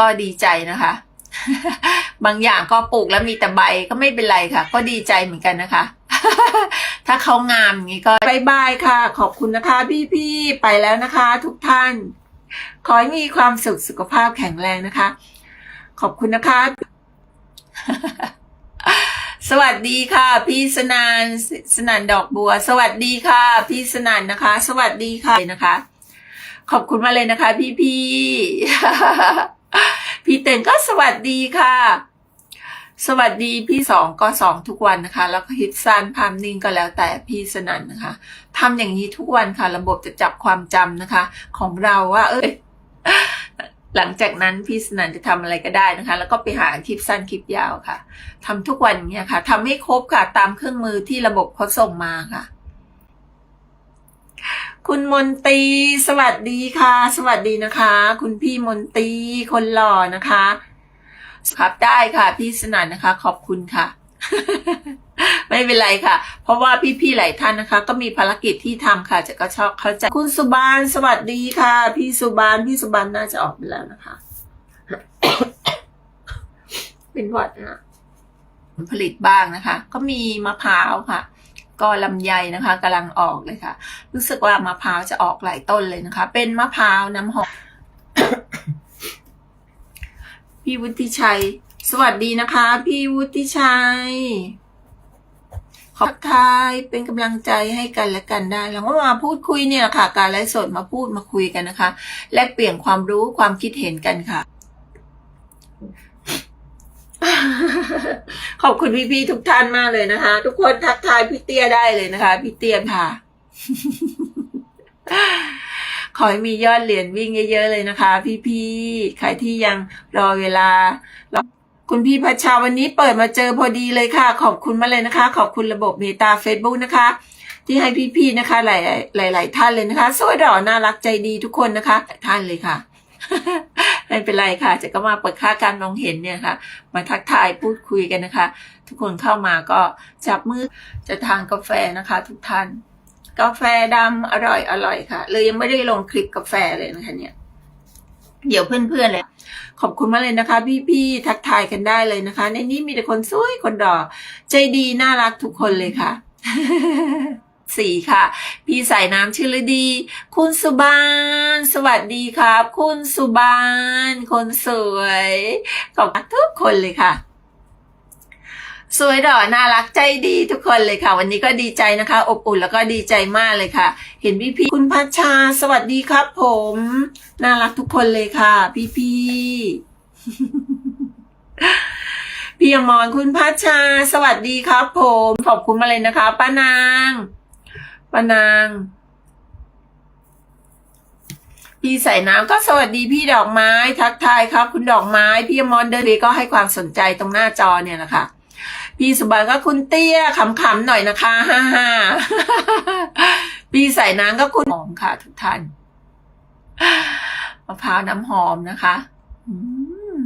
ก็ดีใจนะคะ บางอย่างก็ปลูกแล้วมีแต่ใบก็ไม่เป็นไรค่ะ ก็ดีใจเหมือนกันนะคะ ถ้าเขางามอย่างนี้ก็บายบายค่ะ ขอบคุณนะคะ พี่ๆไปแล้วนะคะ ทุกท่าน ขอให้มีความสุขสุขภาพแข็งแรงนะคะ ขอบคุณนะคะ สวัสดีค่ะ พี่สนานสสนานดอกบัว สวัสดีค่ะ พี่สนานนะคะ สวัสดีค่ะนะคะขอบคุณมาเลยนะคะพี่พี่ๆ พี่เต็นก็สวัสดีค่ะ สวัสดีพี่สองก็สองทุกวันนะคะ แล้วก็ฮิตสั้นพามนิ่งก็แล้วแต่พี่สนันนะคะทำอย่างนี้ทุกวันค่ะ ระบบจะจับความจำนะคะ ของเราว่า เอ้ยหลังจากนั้นพี่สนันจะทำอะไรก็ได้นะคะ แล้วก็ไปหาคลิปสั้นคลิปยาวค่ะทำทุกวันเงี้ยค่ะทำให้ครบค่ะ ตามเครื่องมือที่ระบบเขาส่งมาค่ะ คุณมนตรีสวัสดีค่ะ สวัสดีนะคะ คุณพี่มนตรีคนหล่อนะคะครับได้ค่ะ พี่สนันนะคะ ขอบคุณค่ะ ไม่เป็นไรค่ะ เพราะว่าพี่ๆหลายท่านนะคะ ก็มีภารกิจที่ทำค่ะ จะก็ชอบเข้าใจคุณสุบานสวัสดีค่ะ พี่สุบานพี่สุบานน่าจะออกไปแล้วนะคะ เป็นหวัดนะผลิตบ้างนะคะ ก็มีมะพร้าวค่ะ ก็ลำไยนะคะกำลังออกเลยค่ะ รู้สึกว่ามะพร้าวจะออกหลายต้นเลยนะคะ เป็นมะพร้าวน้ำหอมพี่วุฒิชัย สวัสดีนะคะ พี่วุฒิชัย ขอบทายเป็นกำลังใจให้กันและกันได้ แล้วก็มาพูดคุยเนี่ยค่ะ การไลฟ์สดมาพูดมาคุยกันนะคะ แลกเปลี่ยนความรู้ความคิดเห็นกันค่ะ ขอบคุณพี่ๆทุกท่านมากเลยนะคะ ทุกคนทักทายพี่เตี้ยได้เลยนะคะพี่เตี้ยค่ะ ขอให้มียอดเหรียญวิ่งเยอะๆเลยนะคะ พี่ๆใครที่ยังรอเวลาคุณพี่พัชชาวันนี้เปิดมาเจอพอดีเลยค่ะ ขอบคุณมาเลยนะคะ ขอบคุณระบบเมตา Facebook นะคะ ที่ให้พี่ๆนะคะ หลายๆหลายท่านเลยนะคะสวยหล่อน่ารักใจดีทุกคนนะคะ ท่านเลยค่ะ ไม่เป็นไรค่ะ จะก็มาเปิดค่าการมองเห็นเนี่ยค่ะ มาทักทายพูดคุยกันนะคะ ทุกคนเข้ามาก็จับมือจะทานกาแฟนะคะ ทุกท่าน กาแฟดำอร่อยอร่อยค่ะเลยยังไม่ได้ลงคลิปกาแฟเลยนะคะเนี่ยเดี๋ยวเพื่อนๆเลย ขอบคุณมากเลยนะคะ พี่ๆทักทายกันได้เลยนะคะ ในนี้มีแต่คนสวยคนดอใจดีน่ารักทุกคนเลยค่ะ สี่ค่ะ พี่สายน้ำชื่อฤดี คุณสุบานสวัสดีครับ คุณสุบานคนสวย ขอบคุณทุกคนเลยค่ะสวยดอน่ารักใจดีทุกคนเลยค่ะ วันนี้ก็ดีใจนะคะ อบอุ่นแล้วก็ดีใจมากเลยค่ะ เห็นพี่พี่คุณพัชชา สวัสดีครับ ผม น่ารักทุกคนเลยค่ะ พี่พี่พี่อมรคุณพัชชา สวัสดีครับ ผม ขอบคุณมาเลยนะคะ ป้านาง ปนาง พี่ใส่น้ำก็สวัสดีพี่ดอกไม้ ทักทายครับ คุณดอกไม้ พี่มอมรเดินไปก็ให้ความสนใจตรงหน้าจอเนี่ยนะคะพี่สุบานก็คุณเตี้ยขำๆหน่อยนะคะฮ่าฮ่าพี่ใส่น้ำก็คุณหอมค่ะทุกท่านมะพร้าวน้ำหอมนะคะอืม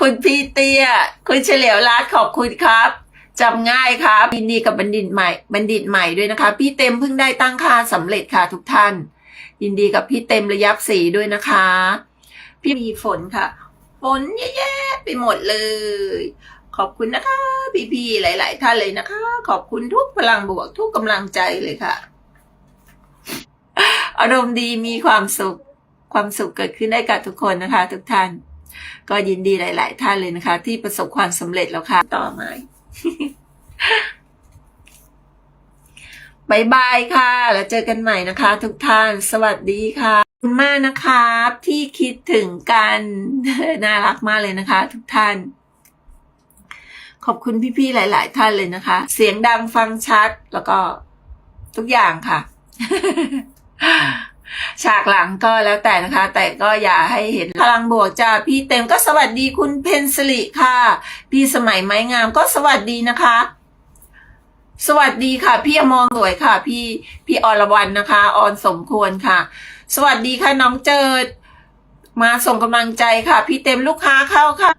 คุณพี่เตี้ย คุณเฉลียวรัตขอบคุณครับจำง่ายครับยินดีกับบัณฑิตใหม่ บัณฑิตใหม่ด้วยนะคะ พี่เต็มเพิ่งได้ตั้งค่าสำเร็จค่ะทุกท่าน ยินดีกับพี่เต็มระยับสีด้วยนะคะ พี่มีฝนค่ะ ฝนเยอะแยะไปหมดเลย ขอบคุณนะคะ พี่ๆหลาย ๆ ท่านเลยนะคะ ขอบคุณทุกพลังบวกทุกกำลังใจเลยค่ะ อารมณ์ดีมีความสุขความสุขเกิดขึ้นได้กับทุกคนนะคะ ทุกท่าน ก็ยินดีหลาย ๆ ท่านเลยนะคะ ที่ประสบความสำเร็จแล้วค่ะ ต่อมาบายบายค่ะ แล้วเจอกันใหม่นะคะ ทุกท่าน สวัสดีค่ะคุณมากนะครับที่คิดถึงกัน น่ารักมากเลยนะคะ ทุกท่าน ขอบคุณพี่ ๆ หลาย ๆ ท่านเลยนะคะ เสียงดังฟังชัดแล้วก็ทุกอย่างค่ะ ฉากหลังก็แล้วแต่นะคะ แต่ก็อย่าให้เห็นพลังบวกจ้าพี่เต็มก็สวัสดีคุณเพนสลิค่ะ พี่สมัยไม้งามก็สวัสดีนะคะ สวัสดีค่ะ พี่อมรสวยค่ะ พี่พี่อรวรรณนะคะ ออนสมควรค่ะ สวัสดีค่ะน้องเจิด มาส่งกำลังใจค่ะ พี่เต็มลูกค้าเข้าค่ะ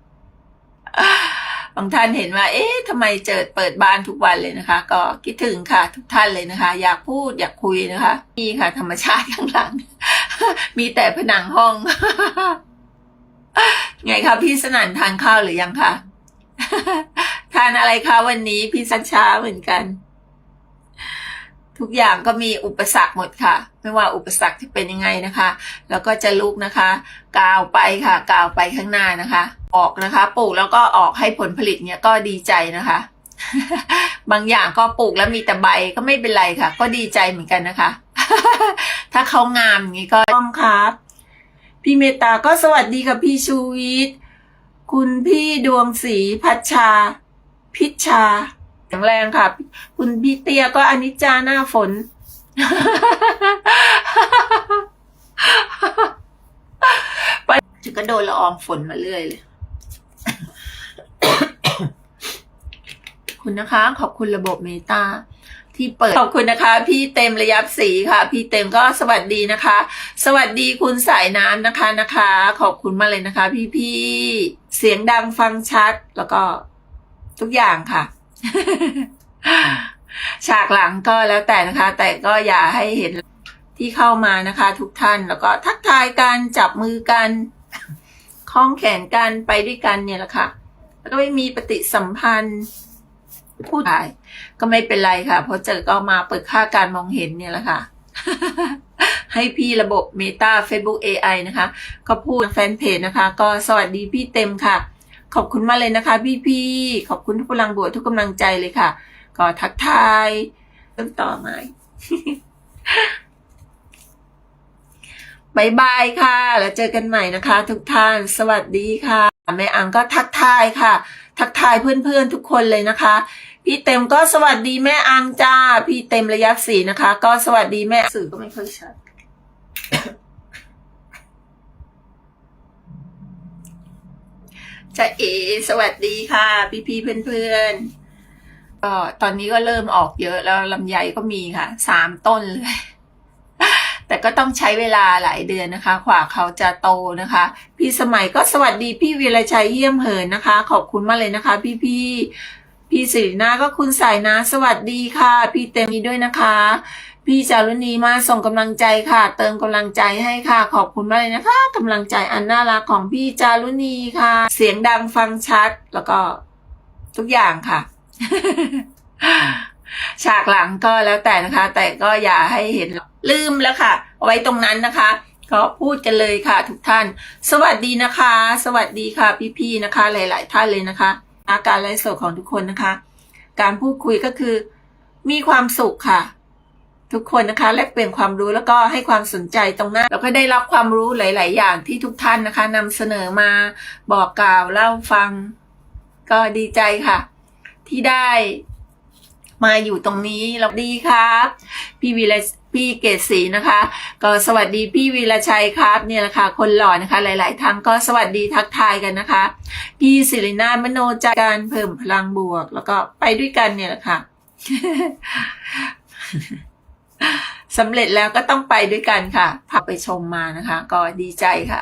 บางท่านเห็นว่า เอ๊ะทำไมเจิดเปิดบ้านทุกวันเลยนะคะ ก็คิดถึงค่ะ ทุกท่านเลยนะคะ อยากพูดอยากคุยนะคะนี่ค่ะ ธรรมชาติข้างหลัง มีแต่ผนังห้อง ไงคะพี่สนั่นทานข้าวหรือยังคะทานอะไรคะวันนี้พี่สัญชาเหมือนกัน ทุกอย่างก็มีอุปสรรคหมดค่ะ ไม่ว่าอุปสรรคที่เป็นยังไงนะคะ แล้วก็จะลุกนะคะกาวไปค่ะกาวไปข้างหน้านะคะ ออกนะคะปลูกแล้วก็ออกให้ผลผลิตเนี่ยก็ดีใจนะคะ บางอย่างก็ปลูกแล้วมีแต่ใบก็ไม่เป็นไรค่ะ ก็ดีใจเหมือนกันนะคะ ถ้าเขางามอย่างนี้ก็ต้องครับพี่เมตาก็สวัสดีค่ะพี่ชูวิทย์คุณพี่ดวงศรีพัชชา พิชชา ข็งแรงค่ะ คุณพี่เตียก็อนิจจาหน้าฝน ไปจะก็โดนละอองฝนมาเรื่อยเลย คุณนะคะ ขอบคุณระบบเมตาที่เปิดขอบคุณนะคะ พี่เต็มระยับสีค่ะ พี่เต็มก็สวัสดีนะคะ สวัสดีคุณสายน้ำนะคะนะคะ ขอบคุณมากเลยนะคะ พี่พี่ๆเสียงดังฟังชัด แล้วก็ทุกอย่างค่ะ ฉากหลังก็แล้วแต่นะคะ แต่ก็อย่าให้เห็นที่เข้ามานะคะ ทุกท่านแล้วก็ทักทายกันจับมือกันคล้องแขนกันไปด้วยกันเนี่ยแหละค่ะ แล้วก็ไม่มีปฏิสัมพันธ์พูดได้ก็ไม่เป็นไรค่ะ เพราะเจอก็มาเปิดค่าการมองเห็นเนี่ยแหละค่ะ ให้พี่ระบบ Meta Facebook AI นะคะ ก็พูดแฟนเพจนะคะ ก็สวัสดีพี่เต็มค่ะ ขอบคุณมากเลยนะคะ พี่ๆขอบคุณทุกพลังบวกทุกกำลังใจเลยค่ะ ก็ทักทายเริ่มต่อไหมบายบายค่ะ แล้วเจอกันใหม่นะคะ ทุกท่านสวัสดีค่ะแม่อังก็ทักทายค่ะ ทักทายเพื่อนๆทุกคนเลยนะคะ พี่เต็มก็สวัสดีแม่อังจ้า พี่เต็มระยะสีนะคะ ก็สวัสดีแม่สื่อก็ไม่ค่อยชัด จะเอ สวัสดีค่ะ พี่ๆเพื่อนๆก็ตอนนี้ก็เริ่มออกเยอะแล้วลำไยก็มีค่ะ สามต้นเลย แต่ก็ต้องใช้เวลาหลายเดือนนะคะกว่าเขาจะโตนะคะ พี่สมัยก็สวัสดีพี่วีรชัยเยี่ยมเหินนะคะ ขอบคุณมากเลยนะคะ พี่พี่พี่สิรินาก็คุณสายนะสวัสดีค่ะ พี่เต็มมีด้วยนะคะ พี่จารุณีมาส่งกำลังใจค่ะ เติมกำลังใจให้ค่ะ ขอบคุณมากเลยนะคะกำลังใจอันน่ารักของพี่จารุณีค่ะ เสียงดังฟังชัด แล้วก็ทุกอย่างค่ะ ฉากหลังก็แล้วแต่นะคะ แต่ก็อย่าให้เห็นลืมแล้วค่ะ เอาไว้ตรงนั้นนะคะก็พูดกันเลยค่ะ ทุกท่าน สวัสดีนะคะ สวัสดีค่ะพี่ๆนะคะ หลาย ๆ ท่านเลยนะคะ อาการไลฟ์สดของทุกคนนะคะ การพูดคุยก็คือ มีความสุขค่ะ ทุกคนนะคะแลกเปลี่ยนความรู้แล้วก็ให้ความสนใจตรงหน้าแล้วก็ได้รับความรู้หลาย ๆ อย่างที่ทุกท่านนะคะนำเสนอมาบอกกล่าวเล่าฟัง ก็ดีใจค่ะ ที่ได้มาอยู่ตรงนี้เราดีครับพี่วีระพี่เกศศรีนะคะ ก็สวัสดีพี่วีระชัยครับ เนี่ยแหละค่ะคนหล่อนะคะ หลาย ๆทั้งก็สวัสดีทักทายกันนะคะ พี่ศิรินามโนจากการเพิ่มพลังบวก แล้วก็ไปด้วยกันเนี่ยแหละค่ะ สำเร็จแล้วก็ต้องไปด้วยกันค่ะพาไปชมมานะคะ ก็ดีใจค่ะ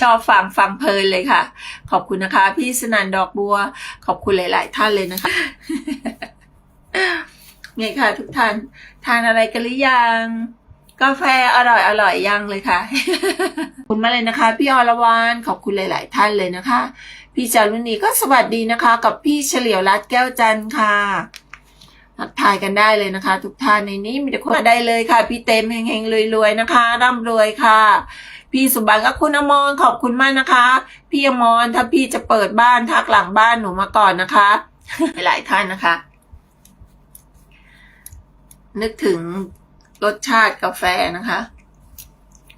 ชอบฟังฟังเพลินเลยค่ะ ขอบคุณนะคะ พี่สนันดอกบัว ขอบคุณหลาย ๆ ท่านเลยนะคะไงค่ะ ทุกท่าน ทานอะไรกันหรือยัง กาแฟอร่อยอร่อยยังเลยค่ะ คุณมาเลยนะคะ พี่อรวรรณขอบคุณหลาย ๆ ท่านเลยนะคะ พี่จารุณีก็สวัสดีนะคะ กับพี่เฉลียวรัตแก้วจันทร์ค่ะ ทักทายกันได้เลยนะคะ ทุกท่านในนี้มีแต่คนได้เลยค่ะ พี่เต็มเฮงๆรวยๆนะคะร่ำรวยค่ะ พี่สุบันก็คุณอมรขอบคุณมากนะคะ พี่อมรถ้าพี่จะเปิดบ้านทักหลังบ้านหนูมาก่อนนะคะ หลายท่านนะคะ นึกถึงรสชาติกาแฟนะคะ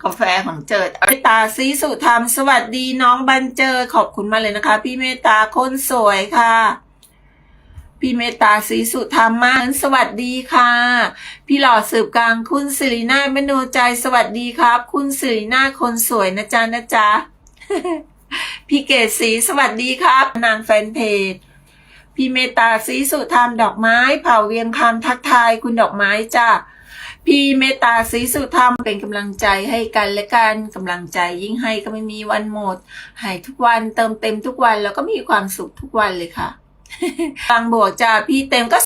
กาแฟของเจิดเมตตาซีสุธรรม สวัสดีน้องบันเจิดขอบคุณมากเลยนะคะ พี่เมตตาคนสวยค่ะ พี่เมตตาศรีสุธรรมมานสวัสดีค่ะ พี่หล่อสืบกลางคุณสิรินาเมนูใจสวัสดีครับ คุณสิรินาคนสวยนะจ๊ะนะจ๊ะพี่เกศศรีสวัสดีครับ นางแฟนเพจพี่เมตตาศรีสุธรรมดอกไม้ เผาเวียงคำทักทายคุณดอกไม้จ้ะพี่เมตตาศรีสุธรรมเป็นกำลังใจให้กันและกันกำลังใจยิ่งให้ก็ไม่มีวันหมดให้ทุกวันเติมเต็มทุกวันแล้วก็มีความสุขทุกวันเลยค่ะ บางบวกจาพี่เต็มก็